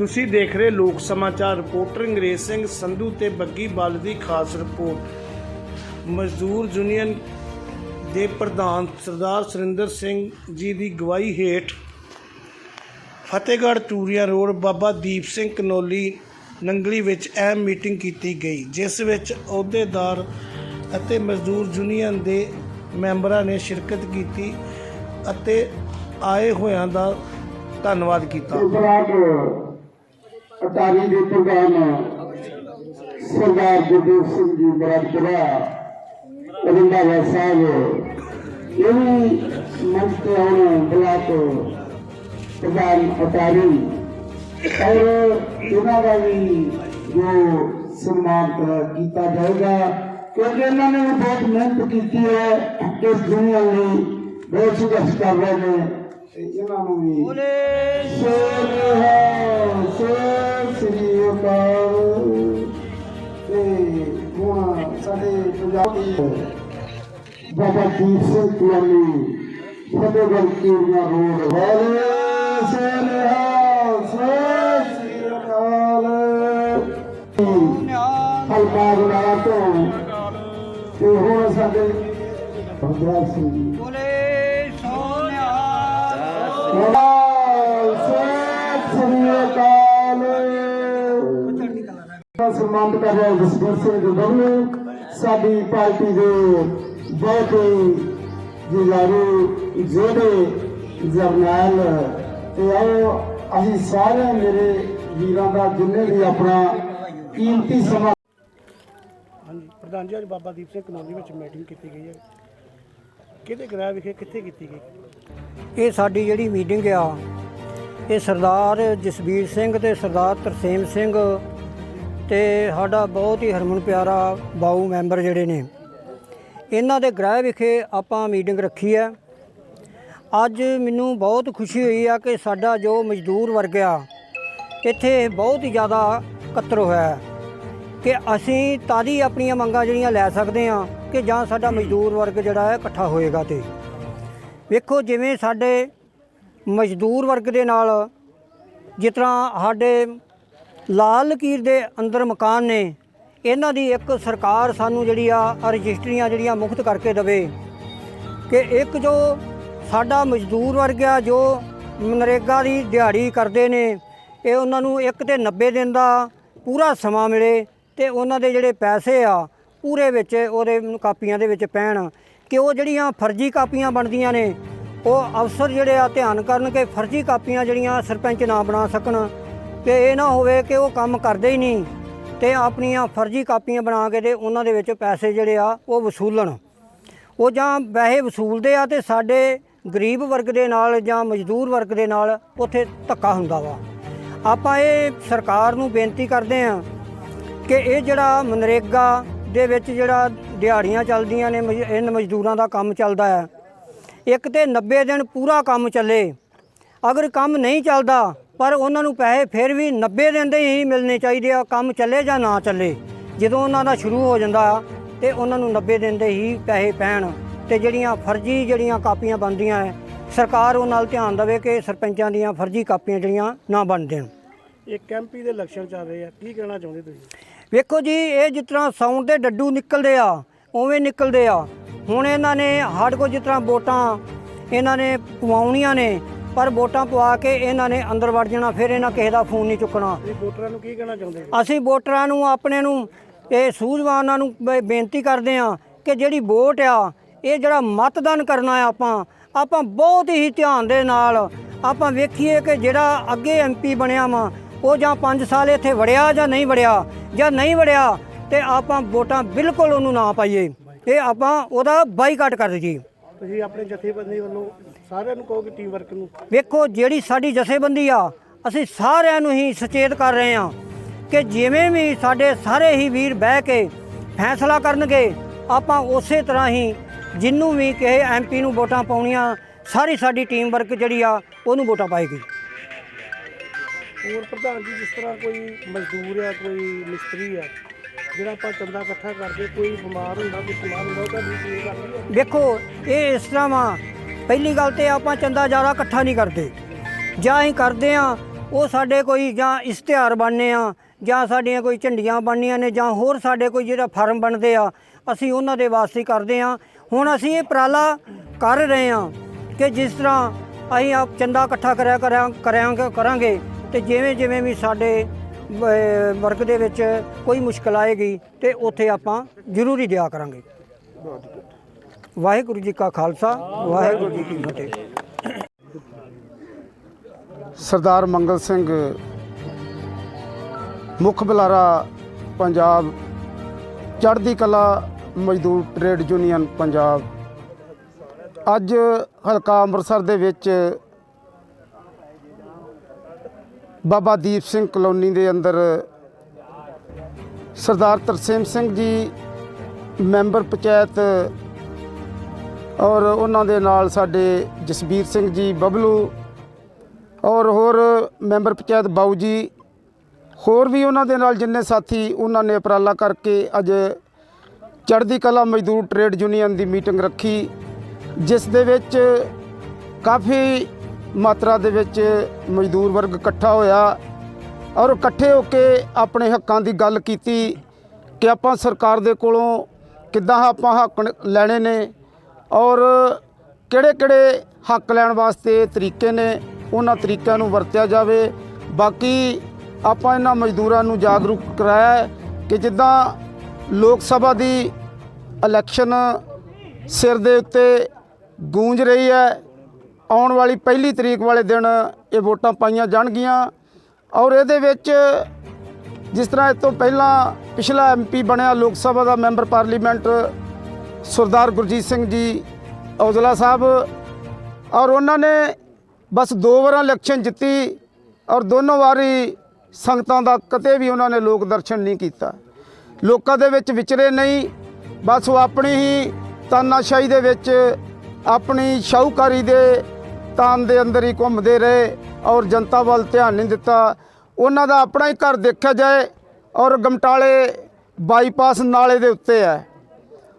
ਤੁਸੀਂ ਦੇਖ ਰਹੇ ਲੋਕ ਸਮਾਚਾਰ ਰਿਪੋਰਟਰ ਅੰਗਰੇਜ਼ ਸਿੰਘ ਸੰਧੂ ਤੇ ਬੱਗੀ ਬਲ ਦੀ ਖਾਸ ਰਿਪੋਰਟ। ਮਜ਼ਦੂਰ ਯੂਨੀਅਨ ਦੇ ਪ੍ਰਧਾਨ ਸਰਦਾਰ ਸੁਰਿੰਦਰ ਸਿੰਘ ਜੀ ਦੀ ਗਵਾਹੀ ਹੇਠ ਫਤਿਹਗੜ੍ਹ ਚੂਰੀਆ ਰੋਡ ਬਾਬਾ ਦੀਪ ਸਿੰਘ ਕਨੋਲੀ ਨੰਗਲੀ ਵਿੱਚ ਅਹਿਮ ਮੀਟਿੰਗ ਕੀਤੀ ਗਈ, ਜਿਸ ਵਿੱਚ ਅਹੁਦੇਦਾਰ ਅਤੇ ਮਜ਼ਦੂਰ ਯੂਨੀਅਨ ਦੇ ਮੈਂਬਰਾਂ ਨੇ ਸ਼ਿਰਕਤ ਕੀਤੀ ਅਤੇ ਆਏ ਹੋਇਆਂ ਦਾ ਧੰਨਵਾਦ ਕੀਤਾ। ਅਟਾਰੀ ਦੇ ਪ੍ਰਧਾਨ ਸਰਦਾਰ ਗੁਰਦੇਵ ਸਿੰਘ ਜੀ ਬਰਾਦਰਾ ਰਿੰਦਾਵਾ ਸਾਹਿਬ ਇਹ ਵੀ ਮੰਚ ਤੇ ਆਉਣ ਬਲਾਕ ਪ੍ਰਧਾਨ ਅਟਾਰੀ ਔਰ ਇਹਨਾਂ ਦਾ ਵੀ ਜੋ ਸਨਮਾਨ ਕੀਤਾ ਜਾਏਗਾ ਕਿਉਂਕਿ ਇਹਨਾਂ ਨੇ ਬਹੁਤ ਮਿਹਨਤ ਕੀਤੀ ਹੈ ਇਸ ਦੁਨੀਆ ਲਈ ਬਹੁਤ ਸੰਘਰਸ਼ ਕਰ ਰਹੇ ਨੇ ਇਹਨਾਂ ਨੂੰ ਵੀ ਸੋਨ ਹੈ ਸੋਨ ਸ੍ਰੀ ਤੇ ਹੁਣ ਸਾਡੇ ਪੰਜਾਬ ਦੀ ਬਾਬਾ ਦੀਪ ਸਿੰਘ ਕੁਲਾਨੀ ਫਤਿਹਗੜ੍ਹ ਕੀੜੀਆਂ ਰੋਡ ਵਾਲੇ ਸੋਨ ਸ੍ਰੀ ਅਕਾਲ ਹਲਕਾ ਗੁਨਾਹ ਤੋਂ ਤੇ ਹੁਣ ਸਾਡੇ ਭਗਵਾਨ ਸਿੰਘ ਬੋਲੇ ਸੋਨਿਆ ਸਨਮਾਨਿਤ ਕਰ ਰਿਹਾ ਜਸਵੀਰ ਸਿੰਘ ਬੱਬੂ ਸਾਡੀ ਪਾਰਟੀ ਦੇ ਬਹੁਤ ਹੀ ਜਿਗਾਰੂ ਜਿਹੜੇ ਜਰਨੈਲ ਤੇ ਆਓ ਅਸੀਂ ਸਾਰੇ ਮੇਰੇ ਵੀਰਾਂ ਦਾ ਜਿੰਨੇ ਵੀ ਆਪਣਾ ਕੀਮਤੀ ਸਮਾਂ ਹਾਂਜੀ ਪ੍ਰਧਾਨ ਜੀ ਅੱਜ ਬਾਬਾ ਦੀਪ ਸਿੰਘ ਕਨੌਲੀ ਵਿੱਚ ਮੀਟਿੰਗ ਕੀਤੀ ਗਈ ਹੈ। ਕਿਹਦੇ ਗ੍ਰਹਿ ਵਿਖੇ ਕਿੱਥੇ ਕੀਤੀ ਗਈ? ਇਹ ਸਾਡੀ ਜਿਹੜੀ ਮੀਟਿੰਗ ਆ ਇਹ ਸਰਦਾਰ ਜਸਬੀਰ ਸਿੰਘ ਤੇ ਸਰਦਾਰ ਤਰਸੇਮ ਸਿੰਘ ਤੇ ਸਾਡਾ ਬਹੁਤ ਹੀ ਹਰਮਨ ਪਿਆਰਾ ਬਾਊ ਮੈਂਬਰ ਜਿਹੜੇ ਨੇ। ਇਹਨਾਂ ਦੇ ਗ੍ਰਹਿ ਵਿਖੇ ਆਪਾਂ ਮੀਟਿੰਗ ਰੱਖੀ ਹੈ। ਅੱਜ ਮੈਨੂੰ ਬਹੁਤ ਖੁਸ਼ੀ ਹੋਈ ਆ ਕਿ ਸਾਡਾ ਜੋ ਮਜ਼ਦੂਰ ਵਰਗ ਆ, ਇੱਥੇ ਬਹੁਤ ਹੀ ਜ਼ਿਆਦਾ ਕਤਰ ਹੋਇਆ ਹੈ ਕਿ ਅਸੀਂ ਤਾਦੀ ਆਪਣੀਆਂ ਮੰਗਾਂ ਜਿਹੜੀਆਂ ਲੈ ਸਕਦੇ ਹਾਂ ਕਿ ਜਾਂ ਸਾਡਾ ਮਜ਼ਦੂਰ ਵਰਗ ਜਿਹੜਾ ਹੈ ਇਕੱਠਾ ਹੋਏਗਾ ਤੇ। ਵੇਖੋ ਜਿਵੇਂ ਸਾਡੇ ਮਜ਼ਦੂਰ ਵਰਗ ਦੇ ਨਾਲ ਜਿਸ ਤਰ੍ਹਾਂ ਸਾਡੇ ਲਾਲ ਲਕੀਰ ਦੇ ਅੰਦਰ ਮਕਾਨ ਨੇ, ਇਹਨਾਂ ਦੀ ਇੱਕ ਸਰਕਾਰ ਸਾਨੂੰ ਜਿਹੜੀ ਆ ਰਜਿਸਟਰੀਆਂ ਜਿਹੜੀਆਂ ਮੁਕਤ ਕਰਕੇ ਦੇਵੇ ਕਿ ਇੱਕ ਜੋ ਸਾਡਾ ਮਜ਼ਦੂਰ ਵਰਗ ਆ, ਜੋ ਮਨਰੇਗਾ ਦੀ ਦਿਹਾੜੀ ਕਰਦੇ ਨੇ, ਇਹ ਉਹਨਾਂ ਨੂੰ ਇੱਕ ਤੇ 90 ਦਿਨ ਦਾ ਪੂਰਾ ਸਮਾਂ ਮਿਲੇ ਤੇ ਉਹਨਾਂ ਦੇ ਜਿਹੜੇ ਪੈਸੇ ਆ, ਪੂਰੇ ਵਿੱਚ ਉਹਦੇ ਕਾਪੀਆਂ ਦੇ ਵਿੱਚ ਪੈਣ ਕਿ ਉਹ ਜਿਹੜੀਆਂ ਫਰਜ਼ੀ ਕਾਪੀਆਂ ਬਣਦੀਆਂ ਨੇ, ਉਹ ਅਫਸਰ ਜਿਹੜੇ ਆ ਧਿਆਨ ਕਰਨ ਕਿ ਫਰਜ਼ੀ ਕਾਪੀਆਂ ਜਿਹੜੀਆਂ ਸਰਪੰਚ ਨਾ ਬਣਾ ਸਕਣ। ਕਿ ਇਹ ਨਾ ਹੋਵੇ ਕਿ ਉਹ ਕੰਮ ਕਰਦੇ ਹੀ ਨਹੀਂ ਤੇ ਆਪਣੀਆਂ ਫਰਜ਼ੀ ਕਾਪੀਆਂ ਬਣਾ ਕੇ ਤੇ ਉਹਨਾਂ ਦੇ ਵਿੱਚ ਪੈਸੇ ਜਿਹੜੇ ਆ, ਉਹ ਵਸੂਲਣ। ਉਹ ਜਾਂ ਵੈਸੇ ਵਸੂਲਦੇ ਆ ਤੇ ਸਾਡੇ ਗਰੀਬ ਵਰਗ ਦੇ ਨਾਲ ਜਾਂ ਮਜ਼ਦੂਰ ਵਰਗ ਦੇ ਨਾਲ ਉੱਥੇ ਧੱਕਾ ਹੁੰਦਾ ਵਾ। ਆਪਾਂ ਇਹ ਸਰਕਾਰ ਨੂੰ ਬੇਨਤੀ ਕਰਦੇ ਆ ਕਿ ਇਹ ਜਿਹੜਾ ਮਨਰੇਗਾ ਦੇ ਵਿੱਚ ਜਿਹੜਾ ਦਿਹਾੜੀਆਂ ਚੱਲਦੀਆਂ ਨੇ, ਮਜ਼- ਇਹਨਾਂ ਮਜ਼ਦੂਰਾਂ ਦਾ ਕੰਮ ਚੱਲਦਾ ਹੈ ਇੱਕ ਤੇ 90 ਦਿਨ ਪੂਰਾ ਕੰਮ ਚੱਲੇ। ਅਗਰ ਕੰਮ ਨਹੀਂ ਚੱਲਦਾ ਪਰ ਉਹਨਾਂ ਨੂੰ ਪੈਸੇ ਫਿਰ ਵੀ 90 ਦਿਨ ਦੇ ਹੀ ਮਿਲਣੇ ਚਾਹੀਦੇ ਆ ਕੰਮ ਚੱਲੇ ਜਾਂ ਨਾ ਚੱਲੇ। ਜਦੋਂ ਉਹਨਾਂ ਦਾ ਸ਼ੁਰੂ ਹੋ ਜਾਂਦਾ ਤੇ ਉਹਨਾਂ ਨੂੰ 90 ਦਿਨ ਦੇ ਹੀ ਪੈਸੇ ਪੈਣ ਤੇ ਜਿਹੜੀਆਂ ਫਰਜ਼ੀ ਜਿਹੜੀਆਂ ਕਾਪੀਆਂ ਬਣਦੀਆਂ ਹੈ ਸਰਕਾਰ ਉਹ ਨਾਲ ਧਿਆਨ ਦੇਵੇ ਕਿ ਸਰਪੰਚਾਂ ਦੀਆਂ ਫਰਜ਼ੀ ਕਾਪੀਆਂ ਜਿਹੜੀਆਂ ਨਾ ਬਣ ਦੇਣ ਇੱਕ ਐਮਪੀ ਦੇ ਇਲੈਕਸ਼ਨ ਚੱਲ ਰਹੇ ਆ। ਕੀ ਕਹਿਣਾ ਚਾਹੁੰਦੇ ਤੁਸੀਂ? ਵੇਖੋ ਜੀ ਇਹ ਜਿਸ ਤਰ੍ਹਾਂ ਸਾਊਂਡ ਦੇ ਡੱਡੂ ਨਿਕਲਦੇ ਆ ਉਵੇਂ ਨਿਕਲਦੇ ਆ। ਹੁਣ ਇਹਨਾਂ ਨੇ ਸਾਡੇ ਕੋਲ ਜਿਸ ਤਰ੍ਹਾਂ ਵੋਟਾਂ ਇਹਨਾਂ ਨੇ ਪਵਾਉਣੀਆਂ ਨੇ ਪਰ ਵੋਟਾਂ ਪਵਾ ਕੇ ਇਹਨਾਂ ਨੇ ਅੰਦਰ ਵੜ ਜਾਣਾ ਫਿਰ ਇਹਨਾਂ ਕਿਸੇ ਦਾ ਫੋਨ ਨਹੀਂ ਚੁੱਕਣਾ। ਤੁਸੀਂ ਵੋਟਰਾਂ ਨੂੰ ਕੀ ਕਹਿਣਾ ਚਾਹੁੰਦੇ ਅਸੀਂ ਵੋਟਰਾਂ ਨੂੰ ਆਪਣੇ ਨੂੰ ਇਹ ਸੂਝਵਾਨਾਂ ਨੂੰ ਬੇ- ਬੇਨਤੀ ਕਰਦੇ ਆ ਕਿ ਜਿਹੜੀ ਵੋਟ ਆ ਇਹ ਜਿਹੜਾ ਮਤਦਾਨ ਕਰਨਾ ਆ ਆਪਾਂ ਆਪਾਂ ਬਹੁਤ ਹੀ ਧਿਆਨ ਦੇ ਨਾਲ ਆਪਾਂ ਵੇਖੀਏ ਕਿ ਜਿਹੜਾ ਅੱਗੇ ਐਮਪੀ ਬਣਿਆ ਵਾ ਉਹ ਜਾਂ 5 ਸਾਲ ਇੱਥੇ ਵੜਿਆ ਜਾਂ ਨਹੀਂ ਵੜਿਆ ਜਾਂ ਨਹੀਂ ਵੜਿਆ ਤੇ ਆਪਾਂ ਵੋਟਾਂ ਬਿਲਕੁਲ ਉਹਨੂੰ ਨਾ ਪਾਈਏ। ਇਹ ਆਪਾਂ ਉਹਦਾ ਬਾਈਕਾਟ ਕਰ ਦਈਏ। ਤੁਸੀਂ ਆਪਣੇ ਜਥੇਬੰਦੀ ਵੱਲੋਂ ਸਾਰਿਆਂ ਨੂੰ ਕਹੋ ਕਿ ਟੀਮ ਵਰਕ ਨੂੰ। ਵੇਖੋ ਜਿਹੜੀ ਸਾਡੀ ਜਥੇਬੰਦੀ ਆ ਅਸੀਂ ਸਾਰਿਆਂ ਨੂੰ ਹੀ ਸੁਚੇਤ ਕਰ ਰਹੇ ਹਾਂ ਕਿ ਜਿਵੇਂ ਵੀ ਸਾਡੇ ਸਾਰੇ ਹੀ ਵੀਰ ਬਹਿ ਕੇ ਫੈਸਲਾ ਕਰਨਗੇ ਆਪਾਂ ਉਸੇ ਤਰ੍ਹਾਂ ਹੀ ਜਿੰਨੂੰ ਵੀ ਕਿਸੇ ਐਮਪੀ ਨੂੰ ਵੋਟਾਂ ਪਾਉਣੀਆਂ ਸਾਰੀ ਸਾਡੀ ਟੀਮ ਵਰਕ ਜਿਹੜੀ ਆ ਉਹਨੂੰ ਵੋਟਾਂ ਪਾਏਗੀ। ਹੋਰ ਪ੍ਰਧਾਨ ਜੀ ਜਿਸ ਤਰ੍ਹਾਂ ਕੋਈ ਮਜ਼ਦੂਰ ਆ ਕੋਈ ਮਿਸਤਰੀ ਆ ਜਿਹੜਾ ਆਪਾਂ ਚੰਦਾ ਇਕੱਠਾ ਕਰਦੇ ਕੋਈ ਬਿਮਾਰ ਹੁੰਦਾ, ਕੋਈ ਸਮਾਨ ਹੁੰਦਾ ਉਹਦਾ ਵੀ ਕੀ ਕਰਦੀ ਵੇਖੋ ਇਹ ਇਸ ਤਰ੍ਹਾਂ ਵਾ, ਪਹਿਲੀ ਗੱਲ ਤੇ ਆਪਾਂ ਚੰਦਾ ਜ਼ਿਆਦਾ ਇਕੱਠਾ ਨਹੀਂ ਕਰਦੇ। ਜਾਂ ਅਸੀਂ ਕਰਦੇ ਆ ਉਹ ਸਾਡੇ ਕੋਈ ਜਾਂ ਇਸ਼ਤਿਹਾਰ ਬਣਨੇ ਆ, ਜਾਂ ਸਾਡੀਆਂ ਕੋਈ ਝੰਡੀਆਂ ਬਣਨੀਆਂ ਨੇ, ਜਾਂ ਹੋਰ ਸਾਡੇ ਕੋਈ ਜਿਹੜਾ ਫਾਰਮ ਬਣਦੇ ਆ, ਅਸੀਂ ਉਹਨਾਂ ਦੇ ਵਾਸਤੇ ਕਰਦੇ ਆ ਹੁਣ ਅਸੀਂ ਇਹ ਉਪਰਾਲਾ ਕਰ ਰਹੇ ਆ ਕਿ ਜਿਸ ਤਰ੍ਹਾਂ ਅਸੀਂ ਆਪ ਚੰਦਾ ਇਕੱਠਾ ਕਰਿਆ ਕਰਾਂ ਕਰਾਂਗੇ ਕਰਾਂਗੇ, ਤੇ ਜਿਵੇਂ ਜਿਵੇਂ ਵੀ ਸਾਡੇ ਵਰਗ ਦੇ ਵਿੱਚ ਕੋਈ ਮੁਸ਼ਕਲ ਆਏਗੀ ਤੇ ਉੱਥੇ ਆਪਾਂ ਜ਼ਰੂਰੀ ਦਿਆ ਕਰਾਂਗੇ। ਵਾਹਿਗੁਰੂ ਜੀ ਕਾ ਖਾਲਸਾ, ਵਾਹਿਗੁਰੂ ਜੀ ਕੀ ਫਤਿਹ। ਸਰਦਾਰ ਮੰਗਲ ਸਿੰਘ, ਮੁੱਖ ਬੁਲਾਰਾ ਪੰਜਾਬ, ਚੜ੍ਹਦੀ ਕਲਾ ਮਜ਼ਦੂਰ ਟ੍ਰੇਡ ਯੂਨੀਅਨ ਪੰਜਾਬ। ਅੱਜ ਹਲਕਾ ਅੰਮ੍ਰਿਤਸਰ ਦੇ ਵਿੱਚ ਬਾਬਾ ਦੀਪ ਸਿੰਘ ਕਲੋਨੀ ਦੇ ਅੰਦਰ ਸਰਦਾਰ ਤਰਸੇਮ ਸਿੰਘ ਜੀ ਮੈਂਬਰ ਪੰਚਾਇਤ ਔਰ ਉਹਨਾਂ ਦੇ ਨਾਲ ਸਾਡੇ ਜਸਬੀਰ ਸਿੰਘ ਜੀ ਬਬਲੂ ਔਰ ਹੋਰ ਮੈਂਬਰ ਪੰਚਾਇਤ ਬਾਊ ਜੀ, ਹੋਰ ਵੀ ਉਹਨਾਂ ਦੇ ਨਾਲ ਜਿੰਨੇ ਸਾਥੀ ਉਹਨਾਂ ਨੇ ਉਪਰਾਲਾ ਕਰਕੇ ਅੱਜ ਚੜ੍ਹਦੀ ਕਲਾ ਮਜ਼ਦੂਰ ਟ੍ਰੇਡ ਯੂਨੀਅਨ ਦੀ ਮੀਟਿੰਗ ਰੱਖੀ, ਜਿਸ ਦੇ ਵਿੱਚ ਕਾਫੀ ਮਾਤਰਾ ਦੇ ਵਿੱਚ ਮਜ਼ਦੂਰ ਵਰਗ ਇਕੱਠਾ ਹੋਇਆ ਔਰ ਇਕੱਠੇ ਹੋ ਕੇ ਆਪਣੇ ਹੱਕਾਂ ਦੀ ਗੱਲ ਕੀਤੀ ਕਿ ਆਪਾਂ ਸਰਕਾਰ ਦੇ ਕੋਲੋਂ ਕਿੱਦਾਂ ਆਪਾਂ ਹੱਕ ਲੈਣੇ ਨੇ ਔਰ ਕਿਹੜੇ-ਕਿਹੜੇ ਹੱਕ ਲੈਣ ਵਾਸਤੇ ਤਰੀਕੇ ਨੇ, ਉਹਨਾਂ ਤਰੀਕਿਆਂ ਨੂੰ ਵਰਤਿਆ ਜਾਵੇ। ਬਾਕੀ ਆਪਾਂ ਇਹਨਾਂ ਮਜ਼ਦੂਰਾਂ ਨੂੰ ਜਾਗਰੂਕ ਕਰਾਇਆ ਕਿ ਜਿੱਦਾਂ ਲੋਕ ਸਭਾ ਦੀ ਇਲੈਕਸ਼ਨ ਸਿਰ ਦੇ ਉੱਤੇ ਗੂੰਜ ਰਹੀ ਹੈ ਆਉਣ ਵਾਲੀ ਪਹਿਲੀ ਤਰੀਕ ਵਾਲੇ ਦਿਨ ਇਹ ਵੋਟਾਂ ਪਾਈਆਂ ਜਾਣਗੀਆਂ ਔਰ ਇਹਦੇ ਵਿੱਚ ਜਿਸ ਤਰ੍ਹਾਂ ਇਸ ਤੋਂ ਪਹਿਲਾਂ ਪਿਛਲਾ ਐਮਪੀ ਬਣਿਆ ਲੋਕ ਸਭਾ ਦਾ ਮੈਂਬਰ ਪਾਰਲੀਮੈਂਟ ਸਰਦਾਰ ਗੁਰਜੀਤ ਸਿੰਘ ਜੀ ਔਜਲਾ ਸਾਹਿਬ ਔਰ ਉਹਨਾਂ ਨੇ ਬਸ ਦੋ ਵਾਰਾਂ ਇਲੈਕਸ਼ਨ ਜਿੱਤੀ ਔਰ ਦੋਨੋਂ ਵਾਰੀ ਸੰਗਤਾਂ ਦਾ ਕਦੇ ਵੀ ਉਹਨਾਂ ਨੇ ਲੋਕ ਦਰਸ਼ਨ ਨਹੀਂ ਕੀਤਾ। ਲੋਕਾਂ ਦੇ ਵਿੱਚ ਵਿਚਰੇ ਨਹੀਂ, ਬਸ ਉਹ ਆਪਣੀ ਹੀ ਤਾਨਾਸ਼ਾਹੀ ਦੇ ਵਿੱਚ ਆਪਣੀ ਸ਼ਾਹੂਕਾਰੀ ਦੇ ਤਾਨ ਦੇ ਅੰਦਰ ਹੀ ਘੁੰਮਦੇ ਰਹੇ ਔਰ ਜਨਤਾ ਵੱਲ ਧਿਆਨ ਨਹੀਂ ਦਿੱਤਾ। ਉਹਨਾਂ ਦਾ ਆਪਣਾ ਹੀ ਘਰ ਦੇਖਿਆ ਜਾਏ ਔਰ ਗਮਟਾਲੇ ਬਾਈਪਾਸ ਨਾਲੇ ਦੇ ਉੱਤੇ ਹੈ।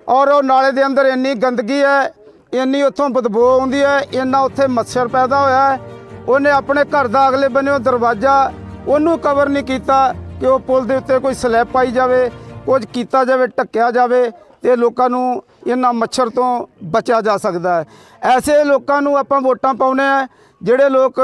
ਔਰ ਉਹ ਨਾਲੇ ਦੇ ਅੰਦਰ ਇੰਨੀ ਗੰਦਗੀ ਹੈ, ਇੰਨੀ ਉੱਥੋਂ ਬਦਬੂ ਆਉਂਦੀ ਹੈ, ਇੰਨਾ ਉੱਥੇ ਮੱਛਰ ਪੈਦਾ ਹੋਇਆ ਹੈ। ਉਹਨੇ ਆਪਣੇ ਘਰ ਦਾ ਅਗਲੇ ਬੰਨਿਓ ਦਰਵਾਜ਼ਾ ਉਹਨੂੰ ਕਵਰ ਨਹੀਂ ਕੀਤਾ ਕਿ ਉਹ ਪੁਲ ਦੇ ਉੱਤੇ ਕੋਈ ਸਲੈਬ ਪਾਈ ਜਾਵੇ, ਕੁਝ ਕੀਤਾ ਜਾਵੇ, ਢੱਕਿਆ ਜਾਵੇ। ਤੇ ਲੋਕਾਂ ਨੂੰ ਇਹਨਾਂ ਮੱਛਰ ਤੋਂ ਬਚਿਆ ਜਾ ਸਕਦਾ ਹੈ। ਐਸੇ ਲੋਕਾਂ ਨੂੰ ਆਪਾਂ ਵੋਟਾਂ ਪਾਉਨੇ ਆ ਜਿਹੜੇ ਲੋਕ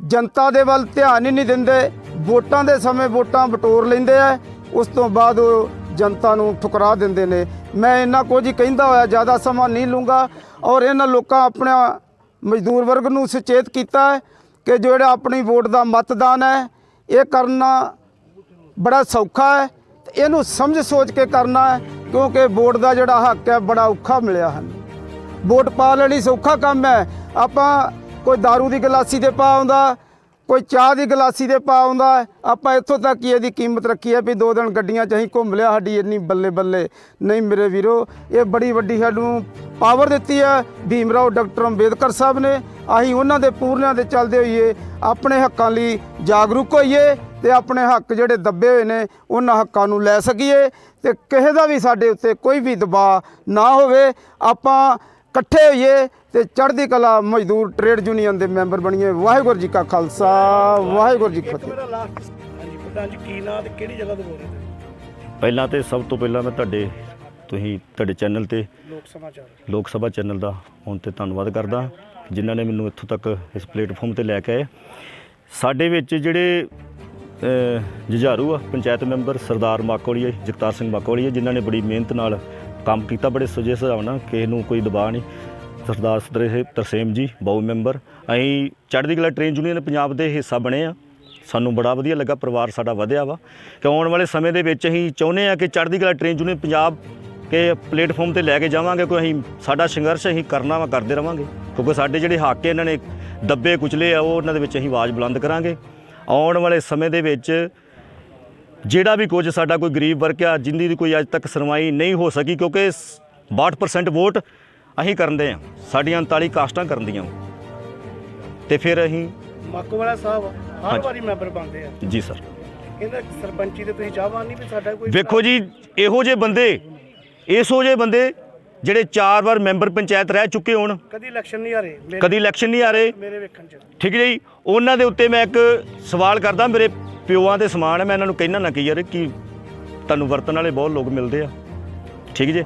ਜਨਤਾ ਦੇ ਵੱਲ ਧਿਆਨ ਹੀ ਨਹੀਂ ਦਿੰਦੇ, ਵੋਟਾਂ ਦੇ ਸਮੇਂ ਵੋਟਾਂ ਬਟੋਰ ਲੈਂਦੇ ਆ, ਉਸ ਤੋਂ ਬਾਅਦ ਉਹ ਜਨਤਾ ਨੂੰ ਠੁਕਰਾ ਦਿੰਦੇ ਨੇ। ਮੈਂ ਇਹਨਾਂ ਕੁਝ ਹੀ ਕਹਿੰਦਾ ਹੋਇਆ, ਜ਼ਿਆਦਾ ਸਮਾਂ ਨਹੀਂ ਲੂੰਗਾ ਔਰ ਇਹਨਾਂ ਲੋਕਾਂ ਆਪਣਾ ਮਜ਼ਦੂਰ ਵਰਗ ਨੂੰ ਸੁਚੇਤ ਕੀਤਾ ਹੈ ਕਿ ਜਿਹੜਾ ਆਪਣੀ ਵੋਟ ਦਾ ਮਤਦਾਨ ਹੈ, ਇਹ ਕਰਨਾ ਬੜਾ ਸੌਖਾ ਹੈ। ਇਹਨੂੰ ਸਮਝ ਸੋਚ ਕੇ ਕਰਨਾ ਹੈ, ਕਿਉਂਕਿ ਵੋਟ ਦਾ ਜਿਹੜਾ ਹੱਕ ਹੈ, ਬੜਾ ਔਖਾ ਮਿਲਿਆ ਹਨ। ਵੋਟ ਪਾ ਲੈਣੀ ਸੌਖਾ ਕੰਮ ਹੈ। ਆਪਾਂ ਕੋਈ दारू ਦੀ ਗਲਾਸੀ ਤੇ ਪਾ ਆਉਂਦਾ, ਕੋਈ ਚਾਹ ਦੀ ਗਲਾਸੀ ਤੇ ਪਾ ਆਉਂਦਾ, ਆਪਾਂ ਇੱਥੋਂ ਤੱਕ ਹੀ ਇਹਦੀ ਕੀਮਤ ਰੱਖੀ ਹੈ ਵੀ ਦੋ ਦਿਨ ਗੱਡੀਆਂ 'ਚ ਅਸੀਂ ਘੁੰਮ ਲਿਆ, ਸਾਡੀ ਇੰਨੀ ਬੱਲੇ ਬੱਲੇ। ਨਹੀਂ ਮੇਰੇ ਵੀਰੋ, ਇਹ ਬੜੀ ਵੱਡੀ ਸਾਨੂੰ ਪਾਵਰ ਦਿੱਤੀ ਹੈ। ਭੀਮਰਾਓ ਡਾਕਟਰ ਅੰਬੇਦਕਰ ਸਾਹਿਬ ਨੇ। ਅਸੀਂ ਉਹਨਾਂ ਦੇ ਪੂਰਨਿਆਂ ਦੇ ਚੱਲਦੇ ਹੋਈਏ, ਆਪਣੇ ਹੱਕਾਂ ਲਈ ਜਾਗਰੂਕ ਹੋਈਏ। ਤੇ ਆਪਣੇ ਹੱਕ ਜਿਹੜੇ ਦੱਬੇ ਹੋਏ ਨੇ ਉਹਨਾਂ ਹੱਕਾਂ ਨੂੰ ਲੈ ਸਕੀਏ ਤੇ ਕਿਸੇ ਦਾ ਵੀ ਸਾਡੇ ਉੱਤੇ ਕੋਈ ਵੀ ਦਬਾਅ ਨਾ ਹੋਵੇ। ਆਪਾਂ ਇਕੱਠੇ ਹੋਈਏ ਤੇ ਚੜ੍ਹਦੀ ਕਲਾ ਮਜ਼ਦੂਰ ਟ੍ਰੇਡ ਯੂਨੀਅਨ ਦੇ ਮੈਂਬਰ ਬਣੀਏ। ਵਾਹਿਗੁਰੂ ਜੀ ਕਾ ਖਾਲਸਾ ਵਾਹਿਗੁਰੂ ਜੀ ਕੀ ਫਤਿਹ। ਮੇਰਾ ਲਾਸਟ ਹਾਂਜੀ ਪ੍ਰਧਾਨ ਜੀ ਕੀ ਨਾਂ ਤੇ ਕਿਹੜੀ ਜਗ੍ਹਾ ਤੋਂ ਬੋਲ ਰਹੇ ਤੁਸੀਂ ਪਹਿਲਾਂ ਤੇ ਸਭ ਤੋਂ ਪਹਿਲਾਂ ਮੈਂ ਤੁਹਾਡੇ ਤੁਸੀਂ ਤੁਹਾਡੇ ਚੈਨਲ ਤੇ ਲੋਕ ਸਮਾਚਾਰ ਲੋਕ ਸਭਾ ਚੈਨਲ ਦਾ ਹੁਣ ਤੇ ਧੰਨਵਾਦ ਕਰਦਾ ਜਿਨ੍ਹਾਂ ਨੇ ਮੈਨੂੰ ਇੱਥੋਂ ਤੱਕ ਇਸ ਪਲੇਟਫਾਰਮ ਤੇ ਲੈ ਕੇ ਆਏ। ਸਾਡੇ ਵਿੱਚ ਜਿਹੜੇ ਜੁਝਾਰੂ ਆ, ਪੰਚਾਇਤ ਮੈਂਬਰ ਸਰਦਾਰ ਮਾਕੋਲੀਏ, ਜਗਤਾਰ ਸਿੰਘ ਮਾਕੋਲੀਏ, ਜਿਨ੍ਹਾਂ ਨੇ ਬੜੀ ਮਿਹਨਤ ਨਾਲ ਕੰਮ ਕੀਤਾ, ਬੜੇ ਸੁਜੇ ਹਿਸਾਬ ਨਾਲ, ਕਿਸੇ ਨੂੰ ਕੋਈ ਦਬਾਅ ਨਹੀਂ। ਸਰਦਾਰ ਸਤਰੇ ਤਰਸੇਮ ਜੀ, ਬਾਊ ਮੈਂਬਰ, ਅਸੀਂ ਚੜ੍ਹਦੀ ਕਲਾ ਟ੍ਰੇਨ ਯੂਨੀਅਨ ਪੰਜਾਬ ਦੇ ਹਿੱਸਾ ਬਣੇ ਆ। ਸਾਨੂੰ ਬੜਾ ਵਧੀਆ ਲੱਗਾ, ਪਰਿਵਾਰ ਸਾਡਾ ਵਧਿਆ ਵਾ। ਕਿ ਆਉਣ ਵਾਲੇ ਸਮੇਂ ਦੇ ਵਿੱਚ ਅਸੀਂ ਚਾਹੁੰਦੇ ਆ ਕਿ ਚੜ੍ਹਦੀ ਕਲਾ ਟ੍ਰੇਨ ਯੂਨੀਅਨ ਪੰਜਾਬ ਕੇ ਪਲੇਟਫਾਰਮ ਤੇ ਲੈ ਕੇ ਜਾਵਾਂਗੇ, ਕੋਈ ਅਸੀਂ ਸਾਡਾ ਸੰਘਰਸ਼ ਅਸੀਂ ਕਰਨਾ ਵਾ, ਕਰਦੇ ਰਵਾਂਗੇ। ਕਿਉਂਕਿ ਸਾਡੇ ਜਿਹੜੇ ਹੱਕ ਇਹਨਾਂ ਨੇ ਦੱਬੇ ਕੁਚਲੇ ਆ, ਉਹ ਉਹਨਾਂ ਦੇ ਵਿੱਚ ਅਸੀਂ ਆਵਾਜ਼ ਬੁਲੰਦ ਕਰਾਂਗੇ। ਆਉਣ ਵਾਲੇ ਸਮੇਂ ਦੇ ਵਿੱਚ ਜਿਹੜਾ ਵੀ ਕੁਝ ਸਾਡਾ ਕੋਈ ਗਰੀਬ ਵਰਗ ਆ ਜਿੰਦੀ ਦੀ ਕੋਈ ਅੱਜ ਤੱਕ ਸੁਣਵਾਈ ਨਹੀਂ ਹੋ ਸਕੀ ਕਿਉਂਕਿ ਸ- 62% ਵੋਟ ਅਸੀਂ ਕਰਨਦੇ ਆ ਸਾਡੀਆਂ 39 ਕਾਸਟਾਂ ਕਰਨਦੀਆਂ। ਤੇ ਫਿਰ ਅਸੀਂ ਮਾਕੋ ਵਾਲਾ ਸਾਹਿਬ ਹਰ। ਵਾਰੀ ਮੈਂਬਰ ਬਣਦੇ ਆ। ਜੀ ਸਰ। ਕਹਿੰਦਾ ਸਰਪੰਚੀ ਤੇ ਤੁਸੀਂ ਚਾਹਵਾਨ ਨਹੀਂ ਵੀ ਸਾਡਾ ਕੋਈ ਵੇਖੋ ਜੀ ਇਹੋ ਜਿਹੇ ਬੰਦੇ ਇਹੋ ਜਿਹੇ ਬੰਦੇ ਜਿਹੜੇ ਚਾਰ ਵਾਰ ਮੈਂਬਰ ਪੰਚਾਇਤ ਰਹਿ ਚੁੱਕੇ ਹੋਣ। ਕਦੀ ਇਲੈਕਸ਼ਨ ਨਹੀਂ ਆ ਰਹੇ ਮੇਰੇ- ਕਦੀ ਇਲੈਕਸ਼ਨ ਨਹੀਂ ਆ ਰਹੇ। ਮੇਰੇ ਵੇਖਣ ਚ। ਠੀਕ ਹੈ ਜੀ? ਉਹਨਾਂ ਦੇ ਉੱਤੇ ਮੈਂ ਇੱਕ ਸਵਾਲ ਕਰਦਾ ਮੇਰੇ ਪਿਓਾਂ ਦੇ ਸਮਾਨ ਹੈ ਮੈਂ ਇਹਨਾਂ ਨੂੰ ਕਹਿਣਾ ਨਾ ਕਿ ਯਾਰ ਕਿ ਤੁਹਾਨੂੰ ਵਰਤਣ ਵਾਲੇ ਬਹੁਤ ਲੋਕ ਮਿਲਦੇ ਆ। ਠੀਕ ਜੀ?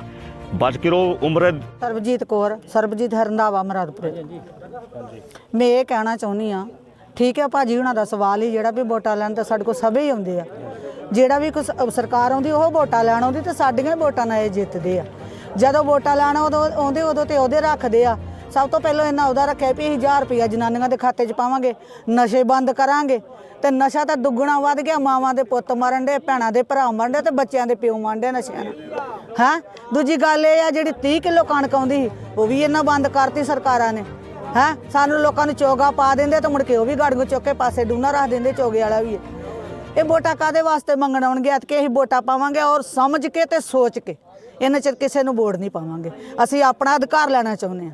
ਬਚ ਕੇ ਰਹੋ ਉਮਰ ਹੈ। ਸਰਬਜੀਤ ਕੌਰ ਸਰਬਜੀਤ ਹਰੰਦਾਵਾ ਮਰਾਦਪੁਰ। ਮੈਂ ਇਹ ਕਹਿਣਾ ਚਾਹੁੰਦੀ ਆ ਠੀਕ ਹੈ ਭਾਜੀ ਹੁਣਾਂ ਦਾ ਸਵਾਲ ਹੀ ਜਿਹੜਾ ਵੀ ਵੋਟਾਂ ਲੈਣ ਤਾਂ ਸਾਡੇ ਕੋਲ ਸਭੇ ਹੀ ਆਉਂਦੇ ਆ। ਜਿਹੜਾ ਵੀ ਕੋਈ ਸ- ਸਰਕਾਰ ਆਉਂਦੀ ਉਹ ਵੋਟਾਂ ਲੈਣ ਆਉਂਦੀ ਤੇ ਸਾਡੀਆਂ ਹੀ ਵੋਟਾਂ ਨਾਲ ਇਹ ਜਿੱਤਦੇ ਆ। ਜਦੋਂ ਵੋਟਾਂ ਲੈਣ ਉਦੋਂ ਆਉਂਦੇ ਉਦੋਂ ਤੇ ਉਹਦੇ ਰੱਖਦੇ ਆ। ਸਭ ਤੋਂ ਪਹਿਲਾਂ ਇਹਨਾਂ ਉਹਦਾ ਰੱਖਿਆ ਵੀ ਅਸੀਂ 1000 ਰੁਪਇਆ ਜਨਾਨੀਆਂ ਦੇ ਖਾਤੇ 'ਚ ਪਾਵਾਂਗੇ, ਨਸ਼ੇ ਬੰਦ ਕਰਾਂਗੇ। ਤੇ ਨਸ਼ਾ ਤਾਂ ਦੁੱਗਣਾ ਵੱਧ ਗਿਆ, ਮਾਵਾਂ ਦੇ ਪੁੱਤ ਮਰਨ ਦੇ ਭੈਣਾਂ ਦੇ ਭਰਾ ਮਰਨ ਦੇ ਤੇ ਬੱਚਿਆਂ ਦੇ ਪਿਓ ਮਰਨ ਦੇ ਨਸ਼ਿਆਂ ਨਾਲ। ਹਾਂ? ਦੂਜੀ ਗੱਲ ਇਹ ਆ, ਜਿਹੜੀ 30 ਕਿਲੋ ਕਣਕ ਆਉਂਦੀ ਸੀ, ਉਹ ਵੀ ਇਹਨਾਂ ਬੰਦ ਕਰਤੀ ਸਰਕਾਰਾਂ ਨੇ। ਹੈਂ? ਸਾਨੂੰ ਲੋਕਾਂ ਨੂੰ ਚੋਗਾ ਪਾ ਦਿੰਦੇ ਤੇ ਮੁੜ ਕੇ ਉਹ ਵੀ ਗਾੜੀਆਂ ਚੁੱਕ ਕੇ ਪਾਸੇ ਡੂਨਾ ਰੱਖ ਦਿੰਦੇ, ਚੋਗੇ ਵਾਲਾ ਵੀ ਇਹ। ਵੋਟਾਂ ਕਾਦੇ ਵਾਸਤੇ ਮੰਗਣ ਆਉਣਗੇ? ਕਿ ਅਸੀਂ ਵੋਟਾਂ ਪਾਵਾਂਗੇ ਔਰ ਸਮਝ ਕੇ ਤੇ ਸੋਚ ਕੇ। ਇਹਨਾਂ ਚ ਕਿਸੇ ਨੂੰ ਵੋਟ ਨਹੀਂ ਪਾਵਾਂਗੇ। ਅਸੀਂ ਆਪਣਾ ਅਧਿਕਾਰ ਲੈਣਾ ਚਾਹੁੰਦੇ ਹਾਂ।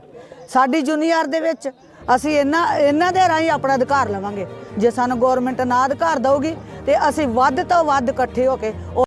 ਸਾਡੀ ਜੂਨੀਅਰ ਦੇ ਵਿੱਚ ਅਸੀਂ ਇਹਨਾਂ ਇਹਨਾਂ ਦੇ ਰਾਹੀਂ ਆਪਣਾ ਅਧਿਕਾਰ ਲਵਾਂਗੇ। ਜੇ ਸਾਨੂੰ ਗਵਰਨਮੈਂਟ ਨਾ ਅਧਿਕਾਰ ਦਊਗੀ ਤੇ ਅਸੀਂ ਵੱਧ ਤੋਂ ਵੱਧ ਇਕੱਠੇ ਹੋ ਕੇ ਉਹ